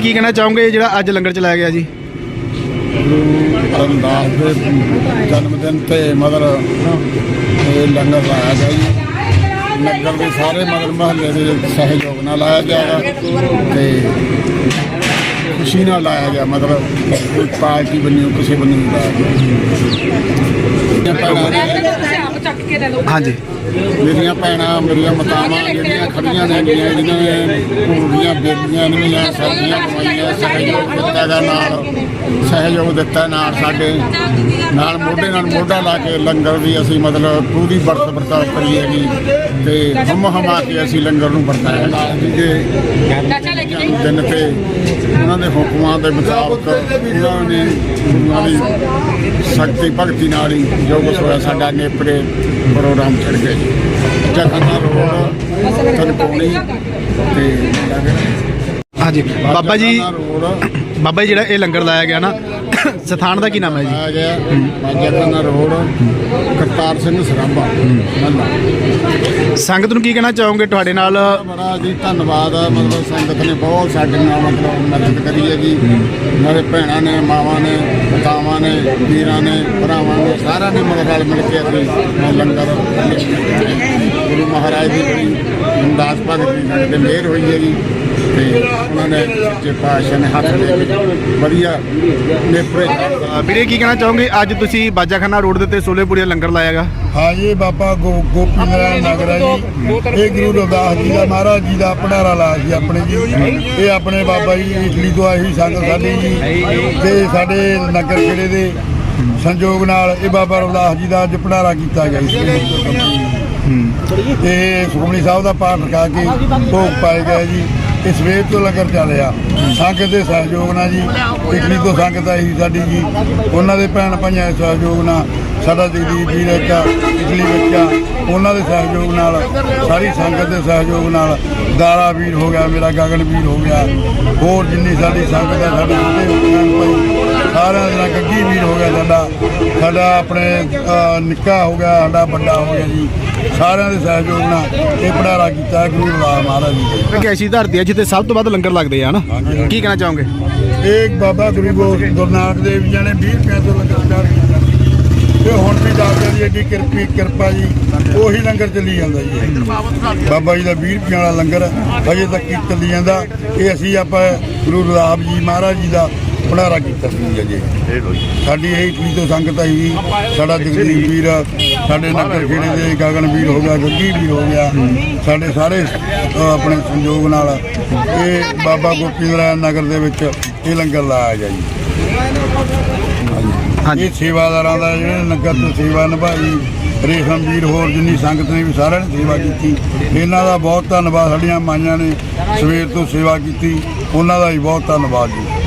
ਕੀ ਕਹਿਣਾ ਚਾਹੋਗੇ ਜਿਹੜਾ ਅੱਜ ਲੰਗਰ ਚਲਾਇਆ ਗਿਆ ਜੀ? ਰਮਦਾਸ ਦੇ ਜਨਮ ਦਿਨ ਤੇ ਮਦਰ ਇਹ ਲੰਗਰ ਲਾਇਆ ਗਿਆ ਜੀ। ਨਗਰ ਦੇ ਸਾਰੇ ਮਦਰ ਮਹੱਲੇ ਦੇ ਸਹਿਯੋਗ ਨਾਲ ਲਾਇਆ ਗਿਆ ਤੇ ਖੁਸ਼ੀ ਨਾਲ ਲਾਇਆ ਗਿਆ ਮਤਲਬ ਕੋਈ ਪਾਰਟੀ ਬਣੀ ਕਿਸੇ ਲਾਇਆ ਗਿਆ। ਹਾਂਜੀ। ਮੇਰੀਆਂ ਭੈਣਾਂ ਮੇਰੀਆਂ ਮਾਤਾਵਾਂ ਜਿਹੜੀਆਂ ਖੜੀਆਂ ਨੇ ਗੀਆਂ ਜਿਨ੍ਹਾਂ ਨੇ ਪੂਰੀਆਂ ਬੇਲੀਆਂ ਨੇ ਸਰਦੀਆਂ ਕਮਾਈਆਂ ਸਹਿਯੋਗ ਦਿੱਤਾ ਗਾ ਨਾਲ ਸਹਿਯੋਗ ਦਿੱਤਾ ਨਾਲ ਸਾਡੇ। ਨਾਲ ਮੋਢੇ ਨਾਲ ਮੋਢਾ ਲਾ ਕੇ ਲੰਗਰ ਦੀ ਅਸੀਂ ਮਤਲਬ ਪੂਰੀ ਵਰਤ ਵਰਤਾਓ ਕਰੀ ਹੈਗੀ। ਤੇ ਹਮ ਹਮਾ ਕੇ ਅਸੀਂ ਲੰਗਰ ਨੂੰ ਵਰਤਾਇਆ ਦੇ ਦਿਨ ਤੇ ਉਹਨਾਂ ਦੇ ਹੁਕਮਾਂ ਦੇ ਮੁਤਾਬਕ ਉਹਨਾਂ ਨੇ ਗੁਰੂਆਂ ਦੀ ਸ਼ਕਤੀ ਭਗਤੀ ਨਾਲ ਹੀ ਜੋ ਕੁਛ ਹੋਇਆ ਸਾਡਾ ਨੇਪਰੇ। ਪ੍ਰੋਗਰਾਮ ਛੜ ਗਿਆ ਜੀ। ਜਖਨਾ ਰੋਡ ਤਨਕੋਣੀ ਤੇ ਹਾਂਜੀ। ਬਾਬਾ ਜੀ ਬਾਬਾ ਜੀ ਜਿਹੜਾ ਇਹ ਲੰਗਰ ਲਾਇਆ ਗਿਆ ਨਾ ਸਥਾਨ ਦਾ ਕੀ ਨਾਮ ਹੈ ਜੀ? ਆ ਗਿਆ ਜਖਨਾ ਰੋਡ ਕਰਤਾਰ ਸਿੰਘ ਸਰਾਭਾ ਮੱਲਾ ਸੰਗਤ ਨੂੰ ਕੀ ਕਹਿਣਾ ਚਾਹੋਗੇ ਤੁਹਾਡੇ ਨਾਲ? ਬੜਾ ਜੀ ਧੰਨਵਾਦ ਆ ਮਤਲਬ ਸੰਗਤ ਨੇ ਬਹੁਤ ਸਾਡੇ ਨਾਲ ਮਤਲਬ ਮਦਦ ਕਰੀ ਹੈ ਜੀ। ਮੇਰੇ ਭੈਣਾਂ ਨੇ ਮਾਵਾਂ ਨੇ ਪਿਤਾਵਾਂ ਨੇ ਵੀਰਾਂ ਨੇ ਭਰਾਵਾਂ ਨੇ ਸਾਰਿਆਂ ਨੇ ਮਦਦ ਨਾਲ ਮਿਲ ਕੇ ਅਸੀਂ ਲੰਗਰ ਗੁਰੂ ਮਹਾਰਾਜ ਦੀ ਬੜੀ ਅੰਦਾਜ਼ ਭਗਤ ਦੀ ਸਾਡੇ ਤੇ ਮਿਹਰ ਹੋਈ ਹੈ ਜੀ। ਤੇ ਉਹਨਾਂ ਨੇ ਸੱਚੇ ਪਾਤਸ਼ਾਹ ਨੇ ਹੱਥ ਦੇ ਕੇ ਵਧੀਆ ਨੇਪਰੇ ਅ, ਵੀਰੇ ਕੀ ਕਹਿਣਾ ਚਾਹੋਗੇ? ਅੱਜ ਤੁਸੀਂ ਬਾਜਾਖਾਨਾ ਰੋਡ ਦੇ ਉੱਤੇ ਸੋਲੇਪੁਰੀਆ ਲੰਗਰ ਲਾਇਆਗਾ। ਹਾਂ ਜੀ ਬਾਬਾ ਗੋਪੀ ਨਾਰਾਇਣ ਨਗਰ ਹੈ ਜੀ। ਇਹ ਗੁਰੂ ਰਵਿਦਾਸ ਜੀ ਦਾ ਮਹਾਰਾਜ ਜੀ ਦਾ ਭੰਡਾਰਾ ਲਾ ਜੀ ਆਪਣੇ ਜੀ। ਇਹ ਆਪਣੇ ਬਾਬਾ ਜੀ ਇਟਲੀ ਤੋਂ ਆਈ ਸੀ ਸੰਗਤ ਸਾਡੀ ਜੀ। ਤੇ ਸਾਡੇ ਨਗਰ ਖੇੜੇ ਦੇ ਸੰਯੋਗ ਨਾਲ ਇਹ ਬਾਬਾ ਰਵਿਦਾਸ ਜੀ ਦਾ ਅੱਜ ਭੰਡਾਰਾ ਕੀਤਾ ਗਿਆ ਸੀ। ਤੇ ਸੁਖਮਨੀ ਸਾਹਿਬ ਦਾ ਪਾਠ ਰਖਾ ਕੇ ਭੋਗ ਪਾਏ ਗਏ ਜੀ। ਇਹ ਸਵੇਰ ਤੋਂ ਲੰਗਰ ਚੱਲਿਆ ਸੰਗਤ ਦੇ ਸਹਿਯੋਗ ਨਾਲ ਜੀ ਇਟਲੀ ਤੋਂ ਸੰਗਤ ਆਈ ਸੀ ਸਾਡੀ ਜੀ। ਉਹਨਾਂ ਦੇ ਭੈਣ ਭਾਈਆਂ ਦੇ ਸਹਿਯੋਗ ਨਾਲ ਸਾਡਾ ਜਗਦੀਪ ਵੀਰ ਇੱਕ ਆ, ਇਟਲੀ ਵਿੱਚ ਉਹਨਾਂ ਦੇ ਸਹਿਯੋਗ ਨਾਲ ਸਾਰੀ ਸੰਗਤ ਦੇ ਸਹਿਯੋਗ ਨਾਲ ਦਾਰਾ ਵੀਰ ਹੋ ਗਿਆ ਮੇਰਾ ਗਗਨ ਵੀਰ ਹੋ ਗਿਆ। ਹੋਰ ਜਿੰਨੀ ਸਾਡੀ ਸੰਗਤ ਹੈ ਸਾਡੇ ਛੋਟੇ ਭੈਣ ਭਾਈ ਸਾਰਿਆਂ ਦੇ ਨਾਲ ਗੱਗੀ ਵੀਰ ਹੋ ਗਿਆ ਸਾਡਾ। ਸਾਡਾ ਆਪਣੇ ਨਿੱਕਾ ਹੋ ਗਿਆ ਸਾਡਾ ਵੱਡਾ ਹੋ ਗਿਆ ਜੀ ਸਾਰਿਆਂ ਦੇ ਸਹਿਯੋਗ ਨਾਲ ਇਹ ਭੰਡਾਰਾ ਕੀਤਾ ਗੁਰੂ ਰਾਮ ਮਹਾਰਾਜ ਜੀ। ਕਿ ਐਸੀ ਧਰਤੀ ਹੈ ਜਿੱਥੇ ਸਭ ਤੋਂ ਵੱਧ ਲੰਗਰ ਲੱਗਦੇ ਆ ਹਨਾ ਕੀ ਕਹਿਣਾ ਚਾਹੋਗੇ ਇਹ ਬਾਬਾ ਗੁਰੂ ਗੋ- ਗੁਰੂ ਨਾਨਕ ਦੇਵ ਜੀ ਨੇ 20 ਰੁਪਏ ਤੋਂ ਲੰਗਰ ਸਟਾਰਟ ਕੀਤਾ ਸੀ। ਤੇ ਹੁਣ ਵੀ ਦਾਦਾ ਦੀ ਐਡੀ ਕਿਰਪੀ ਕਿਰਪਾ ਜੀ ਉਹੀ ਲੰਗਰ ਚੱਲੀ ਜਾਂਦਾ ਜੀ ਇਹ। ਬਾਬਾ ਜੀ ਦਾ 20 ਰੁਪਏ ਵਾਲਾ ਲੰਗਰ ਅਜੇ ਤੱਕ ਹੀ ਚੱਲੀ ਜਾਂਦਾ ਇਹ ਅਸੀਂ ਆਪਾਂ ਗੁਰੂ ਰਵਿਦਾਸ ਜੀ ਮਹਾਰਾਜ ਜੀ ਦਾ ਭੰਡਾਰਾ ਕੀਤਾ ਸੀ ਅਜੇ। ਸਾਡੀ ਇਹ ਇਟਲੀ ਤੋਂ ਸੰਗਤ ਆਈ ਜੀ ਸਾਡਾ ਜਗਦੀਪ ਵੀਰ ਸਾਡੇ ਨਗਰ ਖੇੜੇ ਦੇ ਗਗਨ ਵੀਰ ਹੋ ਗਿਆ ਗੱਗੀ ਵੀਰ ਹੋ ਗਿਆ ਸਾਡੇ ਸਾਰੇ ਆਪਣੇ ਸੰਯੋਗ ਨਾਲ ਇਹ ਬਾਬਾ ਗੋਪੀ ਨਾਰਾਇਣ ਨਗਰ ਦੇ ਵਿੱਚ ਇਹ ਲੰਗਰ ਲਾਇਆ ਗਿਆ ਜੀ। ਹਾਂਜੀ। ਇਹ ਸੇਵਾਦਾਰਾਂ ਦਾ ਜਿਹੜੇ ਨਗਰ ਤੋਂ ਸੇਵਾ ਨਿਭਾਈ ਰੇਸ਼ਮ ਵੀਰ ਹੋਰ ਜਿੰਨੀ ਸੰਗਤ ਨੇ ਵੀ ਸਾਰਿਆਂ ਨੇ ਸੇਵਾ ਕੀਤੀ। ਇਹਨਾਂ ਦਾ ਬਹੁਤ ਧੰਨਵਾਦ ਸਾਡੀਆਂ ਮਾਈਆਂ ਨੇ ਸਵੇਰ ਤੋਂ ਸੇਵਾ ਕੀਤੀ ਉਹਨਾਂ ਦਾ ਵੀ ਬਹੁਤ ਧੰਨਵਾਦ ਜੀ।